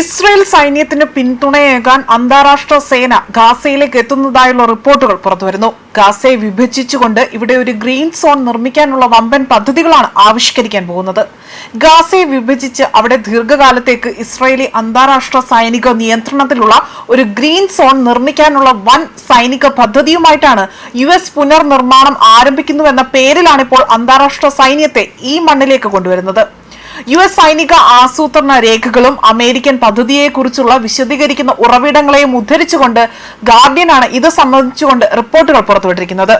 Israel സൈന്യത്തിന് പിന്തുണയേകാൻ അന്താരാഷ്ട്ര സേന ഗാസയിലേക്ക് എത്തുന്നതായുള്ള റിപ്പോർട്ടുകൾ പുറത്തുവരുന്നു. ഗാസയെ വിഭജിച്ചുകൊണ്ട് ഇവിടെ ഒരു ഗ്രീൻ സോൺ നിർമ്മിക്കാനുള്ള വമ്പൻ പദ്ധതികളാണ് ആവിഷ്കരിക്കാൻ പോകുന്നത്. ഗാസയെ വിഭജിച്ച് അവിടെ ദീർഘകാലത്തേക്ക് ഇസ്രയേലി അന്താരാഷ്ട്ര സൈനിക നിയന്ത്രണത്തിലുള്ള ഒരു ഗ്രീൻ സോൺ നിർമ്മിക്കാനുള്ള വൻ സൈനിക പദ്ധതിയുമായിട്ടാണ് യു എസ് പുനർനിർമ്മാണം ആരംഭിക്കുന്നുവെന്ന പേരിലാണ് ഇപ്പോൾ അന്താരാഷ്ട്ര സൈന്യത്തെ ഈ മണ്ണിലേക്ക് കൊണ്ടുവരുന്നത്. യു എസ് സൈനിക ആസൂത്രണ രേഖകളും അമേരിക്കൻ പദ്ധതിയെക്കുറിച്ചുള്ള വിശദീകരിക്കുന്ന ഉറവിടങ്ങളെയും ഉദ്ധരിച്ചുകൊണ്ട് ഗാർഡിയനാണ് ഇത് സംബന്ധിച്ചുകൊണ്ട് റിപ്പോർട്ടുകൾ പുറത്തുവിട്ടിരിക്കുന്നത്.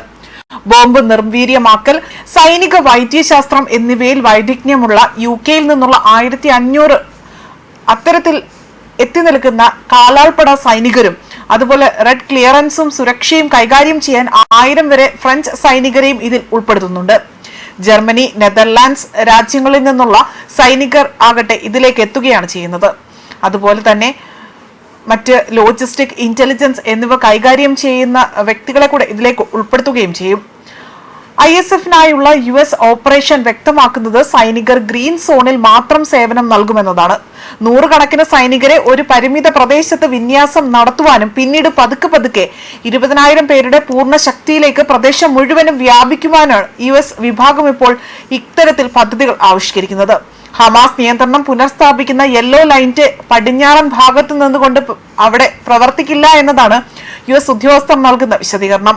ബോംബ് നിർവീര്യമാക്കൽ സൈനിക വൈദ്യശാസ്ത്രം എന്നിവയിൽ വൈദഗ്ധ്യമുള്ള യു കെയിൽ നിന്നുള്ള ആയിരത്തി അഞ്ഞൂറ് അത്തരത്തിൽ എത്തി നിൽക്കുന്ന കാലാൾപ്പട സൈനികരും അതുപോലെ റെഡ് ക്ലിയറൻസും സുരക്ഷയും കൈകാര്യം ചെയ്യാൻ ആയിരം വരെ ഫ്രഞ്ച് സൈനികരെയും ഇതിൽ ഉൾപ്പെടുത്തുന്നുണ്ട്. ജർമ്മനി നെതർലാൻഡ്സ് രാജ്യങ്ങളിൽ നിന്നുള്ള സൈനികർ ആകട്ടെ ഇതിലേക്ക് എത്തുകയാണ് ചെയ്യുന്നത്. അതുപോലെ തന്നെ മറ്റ് ലോജിസ്റ്റിക് ഇന്റലിജൻസ് എന്നിവ കൈകാര്യം ചെയ്യുന്ന വ്യക്തികളെ കൂടെ ഇതിലേക്ക് ഉൾപ്പെടുത്തുകയും ചെയ്യും. ഐ എസ് എഫിനായുള്ള യു എസ് ഓപ്പറേഷൻ വ്യക്തമാക്കുന്നത് സൈനികർ ഗ്രീൻ സോണിൽ മാത്രം സേവനം നൽകുമെന്നതാണ്. നൂറുകണക്കിന് സൈനികരെ ഒരു പരിമിത പ്രദേശത്ത് വിന്യാസം നടത്തുവാനും പിന്നീട് പതുക്കെ പതുക്കെ ഇരുപതിനായിരം പേരുടെ പൂർണ ശക്തിയിലേക്ക് പ്രദേശം മുഴുവനും വ്യാപിക്കുവാനാണ് യു എസ് വിഭാഗം ഇപ്പോൾ ഇത്തരത്തിൽ പദ്ധതികൾ ആവിഷ്കരിക്കുന്നത്. ഹമാസ് നിയന്ത്രണം പുനഃസ്ഥാപിക്കുന്ന യെല്ലോ ലൈനിന്റെ പടിഞ്ഞാറൻ ഭാഗത്ത് നിന്നുകൊണ്ട് അവിടെ പ്രവർത്തിക്കില്ല എന്നതാണ് യു എസ് ഉദ്യോഗസ്ഥർ നൽകുന്ന വിശദീകരണം.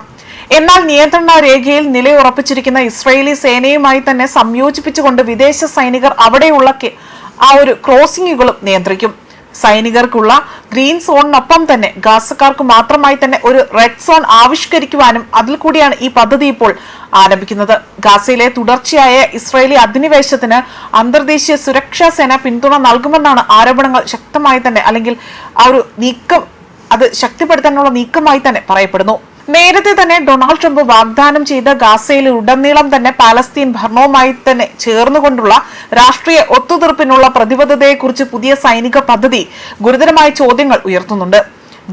എന്നാൽ നിയന്ത്രണ രേഖയിൽ നിലയുറപ്പിച്ചിരിക്കുന്ന ഇസ്രയേലി സേനയുമായി തന്നെ സംയോജിപ്പിച്ചുകൊണ്ട് വിദേശ സൈനികർ അവിടെയുള്ള ആ ഒരു ക്രോസിംഗുകളും നിയന്ത്രിക്കും. സൈനികർക്കുള്ള ഗ്രീൻ സോണിനൊപ്പം തന്നെ ഗാസക്കാർക്ക് മാത്രമായി തന്നെ ഒരു റെഡ് സോൺ ആവിഷ്കരിക്കുവാനും അതിൽ കൂടിയാണ് ഈ പദ്ധതി ഇപ്പോൾ ആരംഭിക്കുന്നത്. ഗാസയിലെ തുടർച്ചയായ ഇസ്രയേലി അധിനിവേശത്തിന് അന്തർദേശീയ സുരക്ഷാ സേന പിന്തുണ നൽകുമെന്നാണ് ആരോപണങ്ങൾ ശക്തമായി തന്നെ അല്ലെങ്കിൽ ആ ഒരു നീക്കം അത് ശക്തിപ്പെടുത്താനുള്ള നീക്കമായി തന്നെ പറയപ്പെടുന്നു. നേരത്തെ തന്നെ ഡൊണാൾഡ് ട്രംപ് വാഗ്ദാനം ചെയ്ത ഗാസയിൽ ഉടനീളം തന്നെ പാലസ്തീൻ ഭരണവുമായി തന്നെ ചേർന്നുകൊണ്ടുള്ള രാഷ്ട്രീയ ഒത്തുതീർപ്പിനുള്ള പ്രതിബദ്ധതയെക്കുറിച്ച് പുതിയ സൈനിക പദ്ധതി ഗുരുതരമായ ചോദ്യങ്ങൾ ഉയർത്തുന്നുണ്ട്.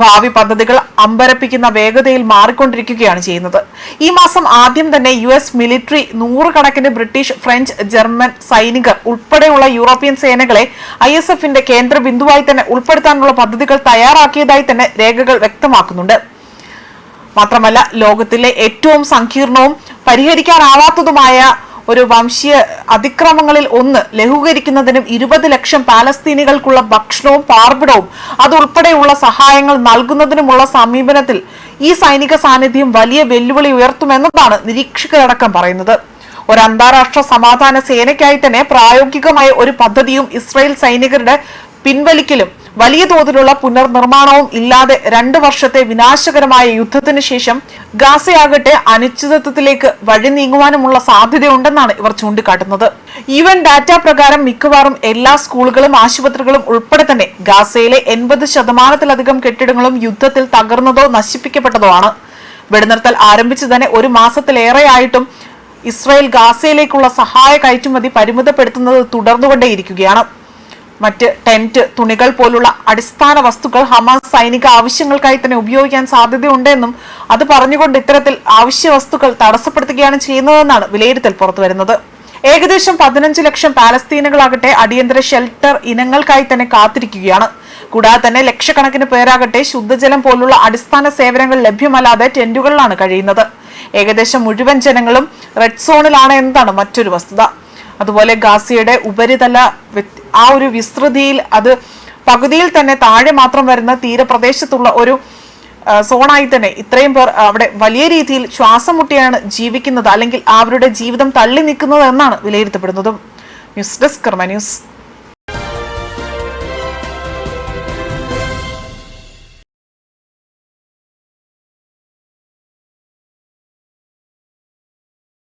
ഭാവി പദ്ധതികൾ അമ്പരപ്പിക്കുന്ന വേഗതയിൽ മാറിക്കൊണ്ടിരിക്കുകയാണ് ചെയ്യുന്നത്. ഈ മാസം ആദ്യം തന്നെ യു എസ് മിലിറ്ററി നൂറുകണക്കിന് ബ്രിട്ടീഷ് ഫ്രഞ്ച് ജർമ്മൻ സൈനികർ ഉൾപ്പെടെയുള്ള യൂറോപ്യൻ സേനകളെ ഐ എസ് എഫിന്റെ കേന്ദ്ര ബിന്ദുവായി തന്നെ ഉൾപ്പെടുത്താനുള്ള പദ്ധതികൾ തയ്യാറാക്കിയതായി തന്നെ രേഖകൾ വ്യക്തമാക്കുന്നുണ്ട്. മാത്രമല്ല ലോകത്തിലെ ഏറ്റവും സങ്കീർണവും പരിഹരിക്കാനാവാത്തതുമായ ഒരു വംശീയ അതിക്രമങ്ങളിൽ ഒന്ന് ലഘൂകരിക്കുന്നതിനും ഇരുപത് ലക്ഷം പാലസ്തീനികൾക്കുള്ള ഭക്ഷണവും പാർപ്പിടവും അതുൾപ്പെടെയുള്ള സഹായങ്ങൾ നൽകുന്നതിനുമുള്ള സമീപനത്തിൽ ഈ സൈനിക സാന്നിധ്യം വലിയ വെല്ലുവിളി ഉയർത്തുമെന്നതാണ് നിരീക്ഷകരടക്കം പറയുന്നത്. ഒരു അന്താരാഷ്ട്ര സമാധാന സേനയ്ക്കായി തന്നെ പ്രായോഗികമായ ഒരു പദ്ധതിയും ഇസ്രായേൽ സൈനികരുടെ പിൻവലിക്കലും വലിയ തോതിലുള്ള പുനർനിർമ്മാണവും ഇല്ലാതെ രണ്ടു വർഷത്തെ വിനാശകരമായ യുദ്ധത്തിന് ശേഷം ഗാസയാകട്ടെ അനിശ്ചിതത്വത്തിലേക്ക് വഴി നീങ്ങുവാനുമുള്ള സാധ്യതയുണ്ടെന്നാണ് ഇവർ ചൂണ്ടിക്കാട്ടുന്നത്. യുവൻ ഡാറ്റ പ്രകാരം മിക്കവാറും എല്ലാ സ്കൂളുകളും ആശുപത്രികളും ഉൾപ്പെടെ തന്നെ ഗാസയിലെ എൺപത് ശതമാനത്തിലധികം കെട്ടിടങ്ങളും യുദ്ധത്തിൽ തകർന്നതോ നശിപ്പിക്കപ്പെട്ടതോ ആണ്. വെടിനിർത്തൽ ആരംഭിച്ചു തന്നെ ഒരു മാസത്തിലേറെയായിട്ടും ഇസ്രായേൽ ഗാസയിലേക്കുള്ള സഹായ കയറ്റുമതി പരിമിതപ്പെടുത്തുന്നത് തുടർന്നുകൊണ്ടേയിരിക്കുകയാണ്. മറ്റ് ടെന്റ് തുണികൾ പോലുള്ള അടിസ്ഥാന വസ്തുക്കൾ ഹമാസ് സൈനിക ആവശ്യങ്ങൾക്കായി തന്നെ ഉപയോഗിക്കാൻ സാധ്യതയുണ്ടെന്നും അത് പറഞ്ഞുകൊണ്ട് ഇത്തരത്തിൽ ആവശ്യ വസ്തുക്കൾ തടസ്സപ്പെടുത്തുകയാണ് ചെയ്യുന്നതെന്നാണ് വിലയിരുത്തൽ പുറത്തുവരുന്നത്. ഏകദേശം പതിനഞ്ച് ലക്ഷം പാലസ്തീനുകളാകട്ടെ അടിയന്തര ഷെൽട്ടർ ഇനങ്ങൾക്കായി തന്നെ കാത്തിരിക്കുകയാണ്. കൂടാതെ തന്നെ ലക്ഷക്കണക്കിന് പേരാകട്ടെ ശുദ്ധജലം പോലുള്ള അടിസ്ഥാന സേവനങ്ങൾ ലഭ്യമല്ലാതെ ടെന്റുകളിലാണ് കഴിയുന്നത്. ഏകദേശം മുഴുവൻ ജനങ്ങളും റെഡ് സോണിലാണ് എന്നതാണ് മറ്റൊരു വസ്തുത. അതുപോലെ ഗാസിയുടെ ഉപരിതല ആ ഒരു വിസ്തൃതിയിൽ അത് പകുതിയിൽ തന്നെ താഴെ മാത്രം വരുന്ന തീരപ്രദേശത്തുള്ള ഒരു സോണായി തന്നെ ഇത്രയും പേർ അവിടെ വലിയ രീതിയിൽ ശ്വാസം മുട്ടിയാണ് ജീവിക്കുന്നത് അല്ലെങ്കിൽ അവരുടെ ജീവിതം തള്ളി നിൽക്കുന്നത് എന്നാണ് വിലയിരുത്തപ്പെടുന്നതും. News desk Karma news.